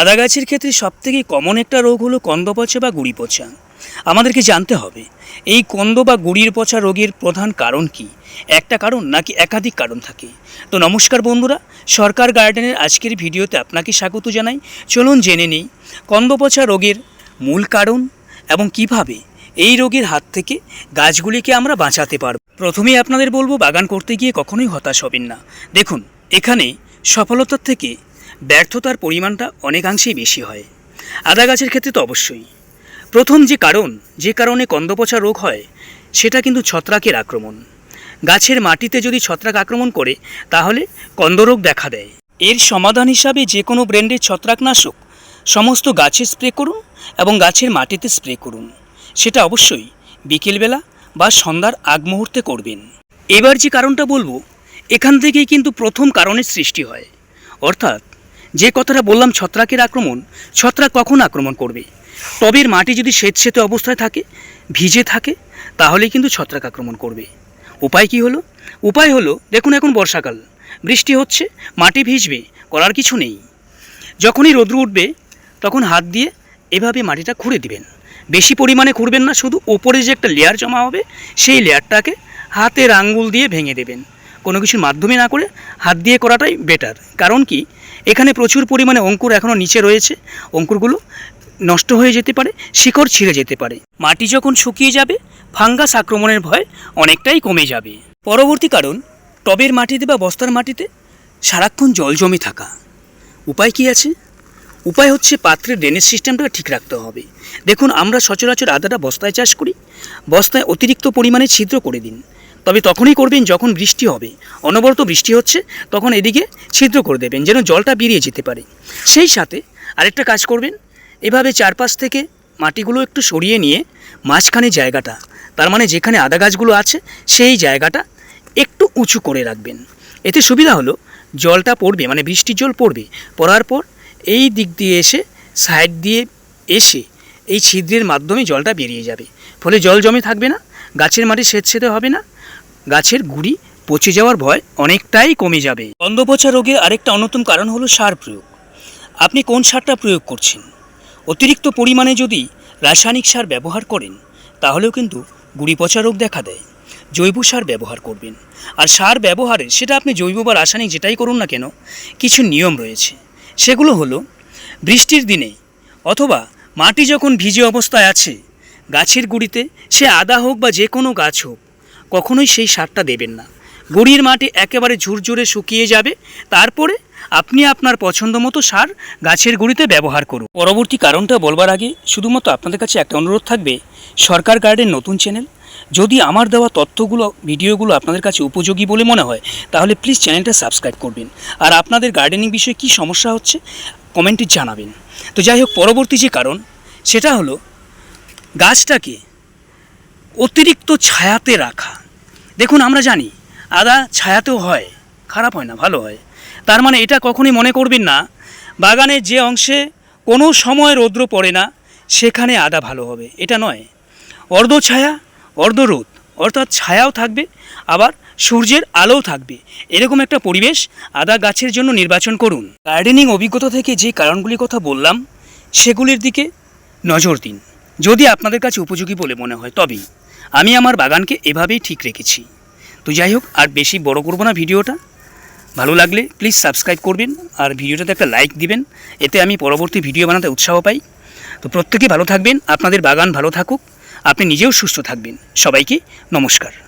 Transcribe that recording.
আদা গাছের ক্ষেত্রে সবথেকে কমন একটা রোগ হলো কন্দ পচা বা গুড়ি পচা। আমাদেরকে জানতে হবে, এই কন্দ বা গুড়ির পচা রোগের প্রধান কারণ কি? একটা কারণ নাকি একাধিক কারণ থাকে? তো নমস্কার বন্ধুরা, সরকার গার্ডেনের আজকের ভিডিওতে আপনাকে স্বাগত জানাই। চলুন জেনে নিই, কন্দ পচা রোগের মূল কারণ এবং কীভাবে এই রোগের হাত থেকে গাছগুলিকে আমরা বাঁচাতে পারব। প্রথমেই আপনাদের বলব, বাগান করতে গিয়ে কখনোই হতাশ হবেন না। দেখুন, এখানে সফলতার থেকে ব্যর্থতার পরিমাণটা অনেকাংশেই বেশি হয়। আদা গাছের ক্ষেত্রে তো অবশ্যই। প্রথম যে কারণ, যে কারণে কন্দপচা রোগ হয়, সেটা কিন্তু ছত্রাকের আক্রমণ। গাছের মাটিতে যদি ছত্রাক আক্রমণ করে, তাহলে কন্দরোগ দেখা দেয়। এর সমাধান হিসাবে যে কোনো ব্র্যান্ডের ছত্রাকনাশক সমস্ত গাছে স্প্রে করুন এবং গাছের মাটিতে স্প্রে করুন। সেটা অবশ্যই বিকেলবেলা বা সন্ধ্যার আগ মুহূর্তে করবেন। এবার যে কারণটা বলব, এখান থেকেই কিন্তু প্রথম কারণের সৃষ্টি হয়। অর্থাৎ যে কথাটা বললাম ছত্রাকের আক্রমণ, ছত্রাক কখন আক্রমণ করবে? টবের মাটি যদি স্বেচ্ছেতে অবস্থায় থাকে, ভিজে থাকে তাহলে কিন্তু ছত্রাক আক্রমণ করবে। উপায় কি হলো? উপায় হলো, দেখুন এখন বর্ষাকাল। বৃষ্টি হচ্ছে, মাটি ভিজবে, করার কিছু নেই। যখনই রৌদ্র উঠবে, তখন হাত দিয়ে এভাবে মাটিটা খুঁড়ে দিবেন। বেশি পরিমাণে খুঁড়বেন না, শুধু ওপরে যে একটা লেয়ার জমা হবে, সেই লেয়ারটাকে হাতের আঙ্গুল দিয়ে ভেঙে দেবেন। কোনো কিছুর মাধ্যমে না করে হাত দিয়ে করাটাই বেটার কারণ কি? এখানে প্রচুর পরিমাণে অঙ্কুর এখনও নিচে রয়েছে। অঙ্কুরগুলো নষ্ট হয়ে যেতে পারে, শিকড় ছিঁড়ে যেতে পারে। মাটি যখন শুকিয়ে যাবে, ফাঙ্গাস আক্রমণের ভয় অনেকটাই কমে যাবে। পরবর্তী কারণ, টবের মাটিতে বা বস্তার মাটিতে সারাক্ষণ জল জমে থাকা। উপায় কি আছে? উপায় হচ্ছে পাত্রের ড্রেনেজ সিস্টেমটা ঠিক রাখতে হবে। দেখুন, আমরা সচরাচর আদাটা বস্তায় চাষ করি। বস্তায় অতিরিক্ত পরিমাণে ছিদ্র করে দিন। তবে তখনই করবেন যখন বৃষ্টি হবে। অনবরত বৃষ্টি হচ্ছে, তখন এদিকে ছিদ্র করে দেবেন যেন জলটা বেরিয়ে যেতে পারে। সেই সাথে আরেকটা কাজ করবেন, এভাবে চারপাশ থেকে মাটিগুলো একটু সরিয়ে নিয়ে মাঝখানে জায়গাটা, তার মানে যেখানে আদা গাছগুলো আছে, সেই জায়গাটা একটু উঁচু করে রাখবেন। এতে সুবিধা হলো জলটা পড়বে মানে বৃষ্টির জল পড়বে। পড়ার পর এই দিক দিয়ে এসে, সাইড দিয়ে এসে এই ছিদ্রের মাধ্যমে জলটা বেরিয়ে যাবে। ফলে জল জমে থাকবে না গাছের মাটি সেচছেতে হবে না। গাছের গুড়ি পচে যাওয়ার ভয় অনেকটাই কমে যাবে। গন্ধপচা রোগের আরেকটা অন্যতম কারণ হলো সার প্রয়োগ। আপনি কোন সারটা প্রয়োগ করছেন? অতিরিক্ত পরিমাণে যদি রাসায়নিক সার ব্যবহার করেন, তাহলেও কিন্তু গুড়ি পচা রোগ দেখা দেয়। জৈব সার ব্যবহার করবেন। আর সার ব্যবহারে সেটা আপনি জৈব বা রাসায়নিক যেটাই করুন না কেন, কিছু নিয়ম রয়েছে। সেগুলো হলো, বৃষ্টির দিনে অথবা মাটি যখন ভিজে অবস্থায় আছে গাছের গুড়িতে সে আদা হোক বা যে কোনো গাছ হোক, কখনোই সেই সারটা দেবেন না। গুড়ির মাটি একেবারে ঝুরঝুরে শুকিয়ে যাবে, তারপরে আপনি আপনার পছন্দ মতো সার গাছের গুঁড়িতে ব্যবহার করুন। পরবর্তী কারণটা বলবার আগে, শুধুমাত্র আপনাদের কাছে একটা অনুরোধ থাকবে, সরকার গার্ডের নতুন চ্যানেল। যদি আমার দেওয়া তথ্যগুলো, ভিডিওগুলো আপনাদের কাছে উপযোগী বলে মনে হয়, তাহলে প্লিজ চ্যানেলটা সাবস্ক্রাইব করবেন। আর আপনাদের গার্ডেনিং বিষয়ে কী সমস্যা হচ্ছে, কমেন্টে জানাবেন। তো যাই হোক, পরবর্তী যে কারণ, সেটা হলো গাছটাকে অতিরিক্ত ছায়াতে রাখা। দেখুন, আমরা জানি, আদা ছায়াতেও হয়, খারাপ হয় না, ভালো হয়। তার মানে এটা কখনই মনে করবেন না বাগানের যে অংশে কোনো সময় রৌদ্র পড়ে না, সেখানে আদা ভালো হবে, এটা নয়। অর্ধ ছায়া, অর্ধ রোদ, অর্থাৎ ছায়াও থাকবে, আবার সূর্যের আলোও থাকবে। এরকম একটা পরিবেশ আদা গাছের জন্য নির্বাচন করুন। গার্ডেনিং অভিজ্ঞতা থেকে যে কারণগুলির কথা বললাম, সেগুলির দিকে নজর দিন। যদি আপনাদের কাছে উপযোগী বলে মনে হয়, তবেই আমি আমার বাগানকে এভাবেই ঠিক রেখেছি। তো যাই হোক, আর বেশি বড় করব না ভিডিওটা। ভালো লাগলে প্লিজ সাবস্ক্রাইব করবেন আর ভিডিওটাতে একটা লাইক দিবেন। এতে আমি পরবর্তী ভিডিও বানাতে উৎসাহ পাই। তো প্রত্যেকে ভালো থাকবেন, আপনাদের বাগান ভালো থাকুক, আপনি নিজেও সুস্থ থাকবেন। সবাইকে নমস্কার।